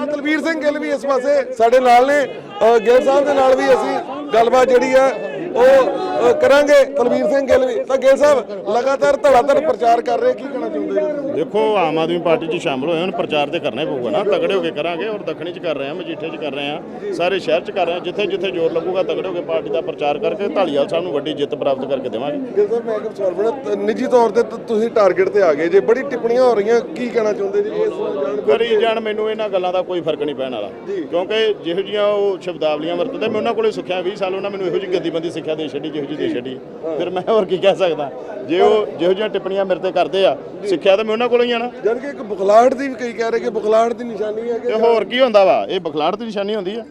ਤਾਂ ਤਲਵੀਰ ਸਿੰਘ ਗਿੱਲ ਵੀ ਇਸ ਪਾਸੇ ਸਾਡੇ ਨਾਲ ਨੇ। ਗਿੱਲ ਸਾਹਿਬ ਦੇ ਨਾਲ ਵੀ ਅਸੀਂ ਗੱਲਬਾਤ ਜਿਹੜੀ ਹੈ ਉਹ ਕਰਾਂਗੇ ਤਲਵੀਰ ਸਿੰਘ ਗਿੱਲ ਵੀ। ਤਾਂ ਗਿੱਲ ਸਾਹਿਬ ਲਗਾਤਾਰ ਧੜਾਧੜ ਪ੍ਰਚਾਰ ਕਰ ਰਹੇ ਕੀ ਕਹਿਣਾ ਚਾਹੁੰਦੇ ਹੋ ਦੇਖੋ ਆਮ ਆਦਮੀ ਪਾਰਟੀ 'ਚ ਸ਼ਾਮਲ ਹੋਏ ਹੁਣ ਪ੍ਰਚਾਰ ਤੇ ਕਰਨਾ ਹੀ ਪਊਗਾ ਨਾ। ਤਗੜੇ ਹੋ ਕੇ ਕਰਾਂਗੇ ਔਰ ਦੱਖਣੀ 'ਚ ਕਰ ਰਹੇ ਹਾਂ ਮਜੀਠੇ 'ਚ ਕਰ ਰਹੇ ਹਾਂ ਸਾਰੇ ਸ਼ਹਿਰ 'ਚ ਕਰ ਰਹੇ ਹਾਂ ਜਿੱਥੇ ਜਿੱਥੇ ਜ਼ੋਰ ਲੱਗੂਗਾ ਤਗੜੇ ਹੋ ਕੇ ਪਾਰਟੀ ਦਾ ਪ੍ਰਚਾਰ ਕਰਕੇ ਢਾਲੀਵਾਲ ਸਾਹਿਬ ਨੂੰ ਵੱਡੀ ਜਿੱਤ ਪ੍ਰਾਪਤ ਕਰਕੇ ਦੇਵਾਂਗੇ। ਗਿੱਲ ਸਾਹਿਬ ਮੈਂ ਇੱਕ ਸਵਾਲ ਬਣਾ ਨਿੱਜੀ ਤੌਰ ਤੇ ਤੁਸੀਂ ਟਾਰਗੇਟ ਤੇ ਆ ਗਏ ਜੇ ਬੜੀ ਟਿੱਪਣੀਆਂ ਹੋ ਰਹੀਆਂ ਕੀ ਕਹਿਣਾ ਚਾਹੁੰਦੇ ਜੀ? ਇਸ ਕਰੀ ਜਾਣ ਮੈਨੂੰ ਇਹਨਾਂ ਗੱਲਾਂ ਦਾ ਕੋਈ ਫ਼ਰਕ ਨਹੀਂ ਪੈਣ ਵਾਲਾ। ਕਿਉਂਕਿ ਜਿਹੋ ਜੀਆਂ ਉਹ ਸ਼ਬਦਾਵਲੀਆਂ ਵਰਤਦੇ ਮੈਂ ਉਹਨਾਂ ਕੋਲੇ ਸਿੱਖਿਆ 20 ਸਾਲ ਉਹਨਾਂ ਮੈਨੂੰ ਇਹੋ ਜਿਹੀ ਗੱਦੀਬੰਦੀ ਸਿੱਖਿਆ ਦੇ ਛੱਡੀ ਜਿਹੋ ਜਿਹੀ ਦੇ ਛੱਡੀ। ਫਿਰ ਮੈਂ ਹੋਰ ਕੀ ਕਹਿ ਸਕਦਾ? ਜੇ ਉਹ ਜਿਹੋ ਜਿਹੀਆਂ ਟਿੱਪਣੀਆਂ ਮੇਰੇ ਤੇ ਕਰਦੇ ਆ ਸਿੱਖਿਆ ਤਾਂ ਮੈਂ ਉਹਨਾਂ ਕੋਲੋਂ ਹੀ ਆ ਨਾ। ਜਦ ਕਿ ਇੱਕ ਬੁਖਲਾਹਟ ਦੀ ਵੀ ਕਈ ਕਹਿ ਰਹੇ ਕਿ ਬੁਖਲਾਹਟ ਦੀ ਨਿਸ਼ਾਨੀ ਹੈ ਕਿ ਤੇ ਹੋਰ ਕੀ ਹੁੰਦਾ ਵਾ? ਇਹ ਬਖਲਾੜ ਦੀ ਨਿਸ਼ਾਨੀ ਹੁੰਦੀ ਆ।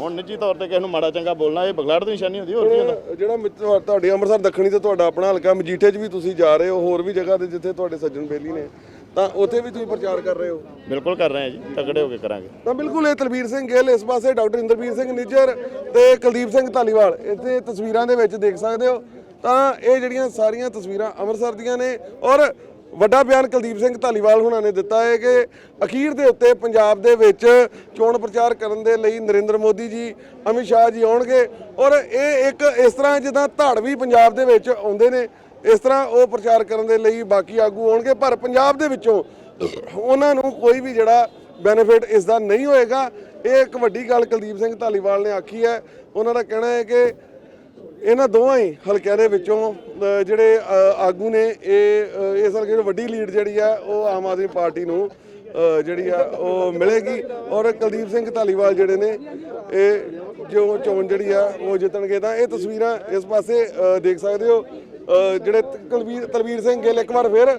ਹੁਣ ਨਿੱਜੀ ਤੌਰ ਤੇ ਕਿਸੇ ਨੂੰ ਮਾੜਾ ਚੰਗਾ ਬੋਲਣਾ ਇਹ ਬਖਲਾੜ ਦੀ ਨਿਸ਼ਾਨੀ ਹੁੰਦੀ ਹੋਰ ਕੀ ਹੁੰਦਾ? ਜਿਹੜਾ ਮਿੱਤਰ ਤੁਹਾਡੇ ਅੰਮ੍ਰਿਤਸਰ ਦੱਖਣੀ ਤੇ ਤੁਹਾਡਾ ਆਪਣਾ ਹਲਕਾ ਮਜੀਠੇ 'ਚ ਵੀ ਤੁਸੀਂ ਜਾ ਰਹੇ ਹੋ ਹੋਰ ਵੀ ਜਗ੍ਹਾ ਤੇ ਜਿੱਥੇ ਤੁਹਾਡੇ ਸੱਜਣ ਬੇਲੀ ਨੇ। ਤਾਂ ਉੱਥੇ ਵੀ ਤੁਸੀਂ ਪ੍ਰਚਾਰ ਕਰ ਰਹੇ ਹੋ? ਬਿਲਕੁਲ ਕਰ ਰਹੇ ਆ ਜੀ ਤਗੜੇ ਹੋ ਕੇ ਕਰਾਂਗੇ। ਤਾਂ ਬਿਲਕੁਲ ਇਹ ਤਲਵੀਰ ਸਿੰਘ ਗਿੱਲ ਇਸ ਪਾਸੇ ਡਾਕਟਰ ਇੰਦਰਵੀਰ ਸਿੰਘ ਨਿੱਜਰ ਤੇ ਕੁਲਦੀਪ ਸਿੰਘ ਧਾਲੀਵਾਲ ਇੱਥੇ ਤਸਵੀਰਾਂ ਦੇ ਵਿੱਚ ਦੇਖ ਸਕਦੇ ਹੋ। ਤਾਂ ਇਹ ਜਿਹੜੀਆਂ ਸਾਰੀਆਂ ਤਸਵੀਰਾਂ ਅੰਮ੍ਰਿਤਸਰ ਦੀਆਂ ਨੇ ਔਰ ਵੱਡਾ ਬਿਆਨ ਕੁਲਦੀਪ ਸਿੰਘ ਧਾਲੀਵਾਲ ਹੁਣਾਂ ਨੇ ਦਿੱਤਾ ਹੈ ਕਿ ਅਖੀਰ ਦੇ ਉੱਤੇ ਪੰਜਾਬ ਦੇ ਵਿੱਚ ਚੋਣ ਪ੍ਰਚਾਰ ਕਰਨ ਦੇ ਲਈ ਨਰਿੰਦਰ ਮੋਦੀ ਜੀ ਅਮਿਤ ਸ਼ਾਹ ਜੀ ਆਉਣਗੇ ਔਰ ਇਹ ਇੱਕ ਇਸ ਤਰ੍ਹਾਂ ਜਿੱਦਾਂ ਧੜ ਵੀ ਪੰਜਾਬ ਦੇ ਵਿੱਚ ਆਉਂਦੇ ਨੇ। ਇਸ ਤਰ੍ਹਾਂ ਉਹ ਪ੍ਰਚਾਰ ਕਰਨ ਦੇ ਲਈ ਬਾਕੀ ਆਗੂ ਆਉਣਗੇ, ਪਰ ਪੰਜਾਬ ਦੇ ਵਿੱਚੋਂ ਉਹਨਾਂ ਨੂੰ ਕੋਈ ਵੀ ਜਿਹੜਾ ਬੈਨੀਫਿਟ ਇਸ ਦਾ ਨਹੀਂ ਹੋਏਗਾ। ਇਹ ਇੱਕ ਵੱਡੀ ਗੱਲ ਕੁਲਦੀਪ ਸਿੰਘ ਧਾਲੀਵਾਲ ਨੇ ਆਖੀ ਹੈ। ਉਹਨਾਂ ਦਾ ਕਹਿਣਾ ਹੈ ਕਿ ਇਹਨਾਂ ਦੋਵਾਂ ਹੀ ਹਲਕਿਆਂ ਦੇ ਵਿੱਚੋਂ ਜਿਹੜੇ ਆਗੂ ਨੇ, ਇਹ ਇਸ ਹਲਕੇ 'ਚ ਵੱਡੀ ਲੀਡ ਜਿਹੜੀ ਆ, ਉਹ ਆਮ ਆਦਮੀ ਪਾਰਟੀ ਨੂੰ ਜਿਹੜੀ ਆ, ਉਹ ਮਿਲੇਗੀ। ਔਰ ਕੁਲਦੀਪ ਸਿੰਘ ਧਾਲੀਵਾਲ ਜਿਹੜੇ ਨੇ, ਇਹ ਜੋ ਚੋਣ ਜਿਹੜੀ ਆ, ਉਹ ਜਿੱਤਣਗੇ। ਤਾਂ ਇਹ ਤਸਵੀਰਾਂ ਇਸ ਪਾਸੇ ਦੇਖ ਸਕਦੇ ਹੋ। ਜਿਹੜੇ ਤ- ਕੁਲਵੀਰ, ਤਲਵੀਰ ਸਿੰਘ ਗਿੱਲ ਇੱਕ ਵਾਰ ਫਿਰ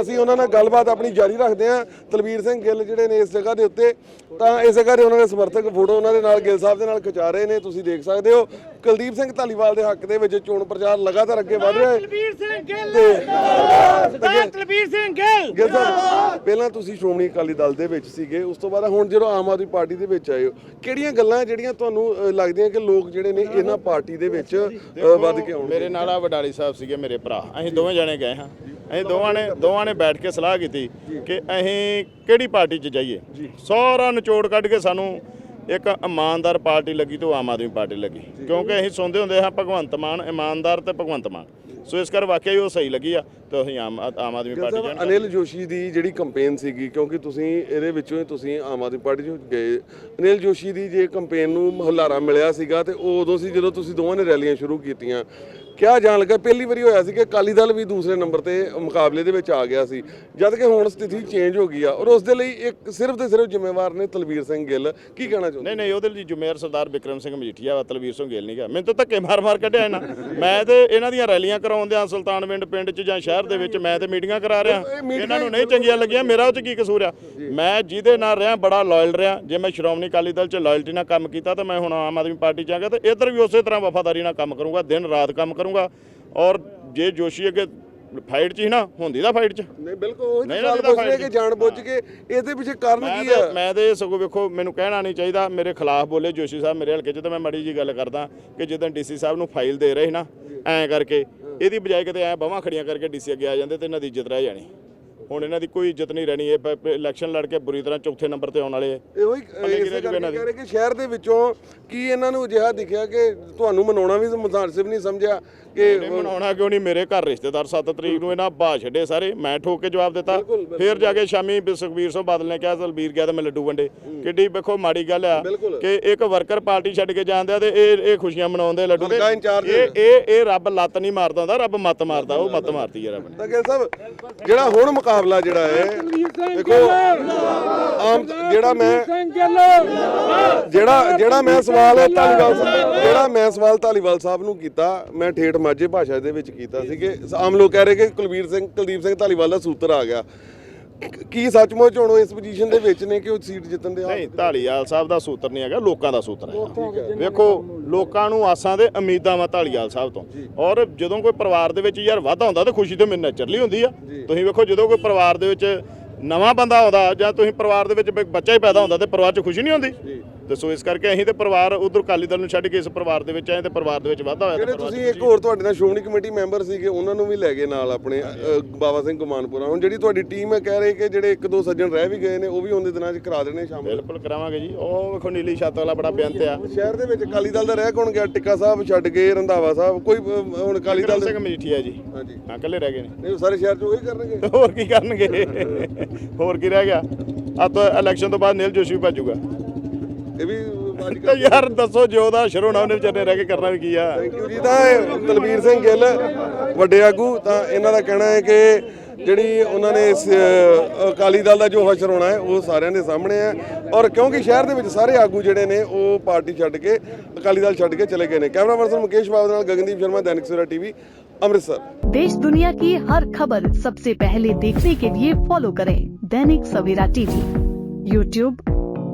ਅਸੀਂ ਉਹਨਾਂ ਨਾਲ ਗੱਲਬਾਤ ਆਪਣੀ ਜਾਰੀ ਰੱਖਦੇ ਹਾਂ। ਤਲਵੀਰ ਸਿੰਘ ਗਿੱਲ ਜਿਹੜੇ ਨੇ ਇਸ ਜਗ੍ਹਾ ਦੇ ਉੱਤੇ, ਤਾਂ ਇਸ ਜਗ੍ਹਾ ਦੇ ਉਹਨਾਂ ਦੇ ਸਮਰਥਕ ਫੋਟੋ ਉਹਨਾਂ ਦੇ ਨਾਲ ਗਿੱਲ ਸਾਹਿਬ ਦੇ ਨਾਲ ਖਿਚਾ ਰਹੇ ਨੇ, ਤੁਸੀਂ ਦੇਖ ਸਕਦੇ ਹੋ। ਕੁਲਦੀਪ ਸਿੰਘ ਧਾਲੀਵਾਲ ਦੇ ਹੱਕ ਦੇ ਵਿੱਚ ਚੋਣ ਪ੍ਰਚਾਰ ਲਗਾਤਾਰ ਅੱਗੇ ਵਧ ਰਿਹਾ ਹੈ। ਤਲਵੀਰ ਸਿੰਘ ਗਿੱਲ। ਸਰਦਾਰ ਤਲਵੀਰ ਸਿੰਘ ਗਿੱਲ। ਗਿੱਲ ਸਾਹਿਬ ਪਹਿਲਾਂ ਤੁਸੀਂ ਸ਼੍ਰੋਮਣੀ ਅਕਾਲੀ ਦਲ ਦੇ ਵਿੱਚ ਸੀਗੇ ਉਸ ਤੋਂ ਬਾਅਦ ਹੁਣ ਜਦੋਂ ਆਮ ਆਦਮੀ ਪਾਰਟੀ ਦੇ ਵਿੱਚ ਆਏ ਹੋ ਕਿਹੜੀਆਂ ਗੱਲਾਂ ਜਿਹੜੀਆਂ ਤੁਹਾਨੂੰ ਲੱਗਦੀਆਂ ਕਿ ਲੋਕ ਜਿਹੜੇ ਨੇ ਇਹਨਾਂ ਪਾਰਟੀ ਦੇ ਵਿੱਚ ਵੱਧ ਕੇ ਆਉਣਗੇ? ਮੇਰੇ ਨਾਲ ਆ ਵਡਾਲੀ ਸਾਹਿਬ ਸੀਗੇ ਮੇਰੇ ਭਰਾ। ਅਸੀਂ ਦੋਵੇਂ ਜਣੇ ਗਏ ਹਾਂ। ਅਸੀਂ ਦੋਵਾਂ ਨੇ ਦੋਵਾਂ ਨੇ ਬੈਠ ਕੇ ਸਲਾਹ ਕੀਤੀ ਕਿ ਅਸੀਂ ਕਿਹੜੀ ਪਾਰਟੀ 'ਚ ਜਾਈਏ। ਸਾਰਾ ਨਿਚੋੜ ਕੱਢ ਕੇ ਸਾਨੂੰ ਇੱਕ ਇਮਾਨਦਾਰ ਪਾਰਟੀ ਲੱਗੀ ਤੇ ਉਹ ਆਮ ਆਦਮੀ ਪਾਰਟੀ ਲੱਗੀ। ਕਿਉਂਕਿ ਅਸੀਂ ਸੁਣਦੇ ਹੁੰਦੇ ਹਾਂ ਭਗਵੰਤ ਮਾਨ ਇਮਾਨਦਾਰ ਤੇ ਭਗਵੰਤ ਮਾਨ। ਸੋ ਇਸ ਕਰ ਵਾਕਿਆ ਹੀ ਉਹ ਸਹੀ ਲੱਗੀ ਆ ਤੇ ਅਸੀਂ ਆਮ ਆਮ ਆਦਮੀ ਪਾਰਟੀ ਜਾਣ ਅਨਿਲ ਜੋਸ਼ੀ ਦੀ ਜਿਹੜੀ ਕੰਪੇਨ ਸੀਗੀ ਕਿਉਂਕਿ ਤੁਸੀਂ ਇਹਦੇ ਵਿੱਚੋਂ ਹੀ ਤੁਸੀਂ ਆਮ ਆਦਮੀ ਪਾਰਟੀ 'ਚ ਗਏ। ਅਨਿਲ ਜੋਸ਼ੀ ਦੀ ਜੇ ਕੰਪੇਨ ਨੂੰ ਹੁਲਾਰਾ ਮਿਲਿਆ ਸੀਗਾ ਤੇ ਉਹ ਉਦੋਂ ਸੀ ਜਦੋਂ ਤੁਸੀਂ ਦੋਵਾਂ ਨੇ ਰੈਲੀਆਂ ਸ਼ੁਰੂ ਕੀਤੀਆਂ। ਕਿਆ ਜਾਣ ਲੱਗਾ ਪਹਿਲੀ ਵਾਰੀ ਹੋਇਆ ਸੀ ਕਿ ਅਕਾਲੀ ਦਲ ਵੀ ਦੂਸਰੇ ਨੰਬਰ ਤੇ ਮੁਕਾਬਲੇ ਦੇ ਵਿੱਚ ਆ ਗਿਆ ਸੀ। ਜਦ ਕਿ ਹੁਣ ਸਥਿਤੀ ਚੇਂਜ ਹੋ ਗਈ ਆ ਔਰ ਉਸ ਦੇ ਲਈ ਇੱਕ ਸਿਰਫ ਤੇ ਸਿਰਫ ਜ਼ਿੰਮੇਵਾਰ ਨੇ ਤਲਵੀਰ ਸਿੰਘ ਗਿੱਲ। ਕੀ ਕਹਿਣਾ ਚਾਹੁੰਦੇ ਨਹੀਂ ਨਹੀਂ ਉਹਦੇ ਲਈ ਜ਼ਿੰਮੇਵਾਰ ਸਰਦਾਰ ਬਿਕਰਮ ਸਿੰਘ ਮਜੀਠੀਆ ਵਾ ਤਲਵੀਰ ਸਿੰਘ ਗਿੱਲ ਨਹੀਂ ਗਾ। ਮੈਨੂੰ ਤਾਂ ਧੱਕੇ ਮਾਰ ਮਾਰ ਕੱਢਿਆ ਇਹਨਾਂ। ਮੈਂ ਤੇ ਇਹਨਾਂ ਦੀਆਂ ਰੈਲੀਆਂ ਕਰਾਉਂਦੇ ਆ ਸੁਲਤਾਨਵਿੰਡ ਪਿੰਡ 'ਚ ਜਾਂ ਸ਼ਹਿਰ ਦੇ ਵਿੱਚ ਮੈਂ ਤੇ ਮੀਟਿੰਗਾਂ ਕਰਾ ਰਿਹਾ। ਇਹਨਾਂ ਨੂੰ ਨਹੀਂ ਚੰਗੀਆਂ ਲੱਗੀਆਂ ਮੇਰਾ ਉਹ 'ਚ ਕੀ ਕਸੂਰ ਆ? ਮੈਂ ਜਿਹਦੇ ਨਾਲ ਰਿਹਾ ਬੜਾ ਲਾਇਲ ਰਿਹਾ। ਜੇ ਮੈਂ ਸ਼੍ਰੋਮਣੀ ਅਕਾਲੀ ਦਲ 'ਚ ਲਾਇਲਟੀ ਨਾਲ ਕੰਮ ਕੀਤਾ ਤਾਂ ਮੈਂ ਹੁਣ ਆਮ ਆਦਮੀ ਪਾਰਟੀ 'ਚ ਆ ਗਿਆ ਤੇ ਇੱਧਰ ਵੀ ਉਸੇ ਤਰ੍ਹਾਂ ਵਫਾਦਾਰੀ ਨਾਲ ਕੰਮ ਕਰੂੰਗਾ ਦਿਨ ਰਾਤ ਕੰਮ ਕਰੂੰਗਾ। ਔਰ ਜੇ ਜੋਸ਼ੀ ਅੱਗੇ ਫਾਈਟ 'ਚ ਹੀ ਨਾ ਹੁੰਦੀ ਦਾ ਫਾਈਟ 'ਚ। ਨਹੀਂ ਬਿਲਕੁਲ ਉਹ ਨਹੀਂ, ਸਵਾਲ ਨਹੀਂ, ਪੁੱਛ ਰਹੇ ਕਿ ਜਾਣ ਬੁੱਝ ਕੇ ਇਹਦੇ ਪਿੱਛੇ ਕਾਰਨ ਮੈਂ ਕੀ ਤੇ ਆ? ਮੈਂ ਤੇ ਸਗੋਂ ਵੇਖੋ ਮੈਨੂੰ ਕਹਿਣਾ ਨਹੀਂ ਚਾਹੀਦਾ ਮੇਰੇ ਖਿਲਾਫ ਬੋਲੇ ਜੋਸ਼ੀ ਸਾਹਿਬ ਮੇਰੇ ਹਲਕੇ 'ਚ ਤਾਂ ਮੈਂ ਮੜੀ ਜੀ ਗੱਲ ਕਰਦਾ ਕਿ ਜਦੋਂ ਡੀਸੀ ਸਾਹਿਬ ਨੂੰ ਫਾਈਲ ਦੇ ਰਹੇ ਸੀ ਨਾ ਐਂ ਕਰਕੇ ਇਹਦੀ ਬਜਾਏ ਕਿਤੇ ਐ ਬਾਹਾਂ ਖੜੀਆਂ ਕਰਕੇ ਡੀਸੀ ਅੱਗੇ ਆ ਜਾਂਦੇ ਤੇ ਇਹਨਾਂ ਦੀ ਇੱਜ਼ਤ ਰਹਿ ਜਾਣੀ। ਹੁਣ ਇਹਨਾਂ ਦੀ ਕੋਈ ਇੱਜ਼ਤ ਨਹੀਂ ਰਹਿਣੀ ਇਹ ਇਲੈਕਸ਼ਨ ਲੜ ਕੇ ਬੁਰੀ ਤਰ੍ਹਾਂ ਚੌਥੇ ਨੰਬਰ ਤੇ ਆਉਣ ਵਾਲੇ। ਇਹੋ ਹੀ ਇਸੇ ਕਰਕੇ ਕਹਿ ਰਹੇ ਕਿ ਸ਼ਹਿਰ ਦੇ ਵਿੱਚੋਂ ਕੀ ਇਹਨਾਂ ਨੂੰ ਅਜਿਹਾ ਦਿਖਿਆ ਕਿ ਤੁਹਾਨੂੰ ਮਨਾਉਣਾ ਵੀ ਮੁਤਾਸਿਬ ਨਹੀਂ ਸਮਝਿਆ ਕਿ ਮਨਾਉਣਾ ਕਿਉਂ ਨਹੀਂ? ਮੇਰੇ ਘਰ ਰਿਸ਼ਤੇਦਾਰ 7 ਤਰੀਕ ਨੂੰ ਇਹਨਾਂ ਬਾਹ ਛੱਡੇ ਸਾਰੇ ਮੈਂ ਠੋਕ ਕੇ ਜਵਾਬ ਦਿੱਤਾ। ਫਿਰ ਜਾ ਕੇ ਸ਼ਾਮੀ ਸੁਖਬੀਰ ਸਿੰਘ ਬਾਦਲ ਨੇ ਕਿਹਾ ਦਲਬੀਰ ਗਿਆ ਤਾਂ ਮੈਂ ਲੱਡੂ ਵੰਡੇ। ਕਿੱਡੀ ਵੇਖੋ ਮਾੜੀ ਗੱਲ ਆ। ਕਿ ਇੱਕ ਵਰਕਰ ਪਾਰਟੀ ਛੱਡ ਕੇ ਜਾਂਦੇ ਆ ਤੇ ਇਹ ਇਹ ਖੁਸ਼ੀਆਂ ਮਨਾਉਂਦੇ ਲੱਡੂ ਇੰਚਾਰਜ। ਇਹ ਇਹ ਇਹ ਰੱਬ ਲੱਤ ਨਹੀਂ ਮਾਰਦਾ ਹੁੰਦਾ ਰੱਬ ਮੱਤ ਮਾਰਦਾ ਉਹ ਮੱਤ ਮਾਰਦੀ ਹੈ ਰੱਬ ਨੇ। ਤਾਂ ਕਿ ਸਾਹਿਬ ਜਿਹੜਾ ਹੁਣ ਮੁਕਾਬਲਾ ਜਿਹੜਾ ਹੈ ਦੇਖੋ ਆਮ ਜਿਹੜਾ ਮੈਂ ਜਿਹੜਾ ਜਿਹੜਾ ਮੈਂ ਸਵਾਲ ਧਾਲੀਵਾਲ ਸਾਹਿਬ ਜਿਹੜਾ ਮੈਂ ਸਵਾਲ ਧਾਲੀਵਾਲ ਸਾਹਿਬ ਨੂੰ ਕੀਤਾ ਮੈਂ ਠੇਠ ਮਾਝੇ ਭਾਸ਼ਾ ਦੇ ਵਿੱਚ ਕੀਤਾ ਸੀ ਕਿ ਆਮ ਲੋਕ ਕਹਿ ਰਹੇ ਕਿ ਕੁਲਵੀਰ ਸਿੰਘ ਕੁਲਦੀਪ ਸਿੰਘ ਧਾਲੀਵਾਲ ਦਾ ਸੂਤਰ ਆ ਗਿਆ। ਕੀ ਸੱਚਮੁੱਚ ਹੁਣ ਉਹ ਇਸ ਪੋਜੀਸ਼ਨ ਦੇ ਵਿੱਚ ਨੇ ਕਿ ਉਹ ਸੀਟ ਜਿੱਤਣ ਦੇ ਨਹੀਂ ਢਾਲੀਵਾਲ ਸਾਹਿਬ ਦਾ ਸੂਤਰ ਨਹੀਂ ਹੈਗਾ ਲੋਕਾਂ ਦਾ ਸੂਤਰ ਹੈ ਵੇਖੋ ਲੋਕਾਂ ਨੂੰ। ਆਸਾਂ ਦੇ ਉਮੀਦਾਂ ਵਾ ਢਾਲੀਵਾਲ ਸਾਹਿਬ ਤੋਂ। ਔਰ ਜਦੋਂ ਕੋਈ ਪਰਿਵਾਰ ਦੇ ਵਿੱਚ ਯਾਰ ਵਾਧਾ ਹੁੰਦਾ ਤਾਂ ਖੁਸ਼ੀ ਤੇ ਮੈਨੂੰ ਨੈਚੁਰਲੀ ਹੁੰਦੀ ਆ। ਤੁਸੀਂ ਵੇਖੋ ਜਦੋਂ ਕੋਈ ਪਰਿਵਾਰ ਦੇ ਵਿੱਚ ਨਵਾਂ ਬੰਦਾ ਆਉਂਦਾ ਜਾਂ ਤੁਸੀਂ ਪਰਿਵਾਰ ਦੇ ਵਿੱਚ ਬੱਚਾ ਹੀ ਪੈਦਾ ਹੁੰਦਾ ਤੇ ਪਰਿਵਾਰ 'ਚ ਖੁਸ਼ੀ ਨਹੀਂ ਹੁੰਦੀ। ਸੋ ਇਸ ਕਰਕੇ ਅਸੀਂ ਤੇ ਪਰਿਵਾਰ ਉਧਰ ਅਕਾਲੀ ਦਲ ਨੂੰ ਛੱਡ ਕੇ ਇਸ ਪਰਿਵਾਰ ਦੇ ਵਿੱਚ ਆਏ ਤੇ ਪਰਿਵਾਰ ਦੇ ਵਿੱਚ ਵਾਧਾ ਹੋਇਆ ਜਿਹੜੇ ਤੁਸੀਂ ਇੱਕ ਹੋਰ ਤੁਹਾਡੇ ਨਾਲ ਸ਼੍ਰੋਮਣੀ ਕਮੇਟੀ ਮੈਂਬਰ ਸੀਗੇ ਉਹਨਾਂ ਨੂੰ ਵੀ ਲੈ ਗਏ ਨਾਲ ਆਪਣੇ ਬਾਬਾ ਸਿੰਘ ਗੁਮਾਨਪੁਰਾ ਹੁਣ ਜਿਹੜੀ ਤੁਹਾਡੀ ਟੀਮ ਹੈ ਕਹਿ ਰਹੀ ਕਿ ਜਿਹੜੇ ਇੱਕ ਦੋ ਸੱਜਣ ਰਹਿ ਵੀ ਗਏ ਨੇ ਉਹ ਵੀ ਆਉਂਦੇ ਦਿਨਾਂ 'ਚ ਕਰਾ ਦੇਣੇ ਸ਼ਾਮਲ। ਬਿਲਕੁਲ ਕਰਾਵਾਂਗੇ ਜੀ। ਉਹ ਵੇਖੋ ਨੀਲੀ ਛੱਤ ਵਾਲਾ ਬੜਾ ਬੇਅੰਤ ਆ। ਸ਼ਹਿਰ ਦੇ ਵਿੱਚ ਅਕਾਲੀ ਦਲ ਦਾ ਰਹਿ ਕੌਣ ਗਿਆ? ਟਿੱਕਾ ਸਾਹਿਬ ਛੱਡ ਕੇ ਰੰਧਾਵਾ ਸਾਹਿਬ ਕੋਈ ਹੁਣ ਅਕਾਲੀ ਦਲ ਸਿੰਘ ਮਜੀਠੀਆ ਜੀ। ਹਾਂਜੀ। ਹਾਂ ਇਕੱਲੇ ਰਹਿ ਗਏ ਨੇ। ਨਹੀਂ ਸਾਰੇ ਸ਼ਹਿਰ 'ਚ ਉਹੀ ਕਰਨਗੇ। ਹੋਰ ਕੀ ਕਰਨਗੇ? ਹੋਰ ਕੀ ਰਹਿ ਗਿਆ? ਆ ਤਾਂ ਇਲੈਕਸ਼ਨ ਤੋਂ ਬਾਅਦ ਨੀਲ ਜੋਸ਼ੀ ਵੀ ਭੱਜੂਗਾ ਇਹ ਵੀ ਅੱਜ ਤੇ ਯਾਰ ਦੱਸੋ ਜੋ ਦਾ ਸ਼ਰੋਣਾ ਉਹਨੇ ਵਿਚਾਰੇ ਰਹਿ ਕੇ ਕਰਨਾ ਵੀ ਕੀ ਆ ਥੈਂਕ ਯੂ ਜੀ ਤਾਂ ਇਹ ਤਲਵੀਰ ਸਿੰਘ ਗਿੱਲ ਵੱਡੇ ਆਗੂ ਤਾਂ ਇਹਨਾਂ ਦਾ ਕਹਿਣਾ ਹੈ ਕਿ ਜਿਹੜੀ ਉਹਨਾਂ ਨੇ ਇਸ ਅ, ਅਕਾਲੀ ਦਲ ਦਾ ਜੋ ਹਸ਼ਰ ਹੋਣਾ ਹੈ ਉਹ ਸਾਰਿਆਂ ਦੇ ਸਾਹਮਣੇ ਹੈ ਔਰ ਕਿਉਂਕਿ ਸ਼ਹਿਰ ਦੇ ਵਿੱਚ ਸਾਰੇ ਆਗੂ ਜਿਹੜੇ ਨੇ ਉਹ ਪਾਰਟੀ ਛੱਡ ਕੇ ਅਕਾਲੀ ਦਲ ਛੱਡ ਕੇ ਚਲੇ ਗਏ ਨੇ ਕੈਮਰਾ ਪਰਸਨ ਮੁਕੇਸ਼ ਬਾਬੂ ਨਾਲ ਗਗਨਦੀਪ ਸ਼ਰਮਾ ਦੈਨਿਕ ਸਵੇਰਾ ਟੀਵੀ ਅੰਮ੍ਰਿਤਸਰ देश दुनिया की हर खबर सबसे पहले देखने के लिए फॉलो करें दैनिक सवेरा टीवी यूट्यूब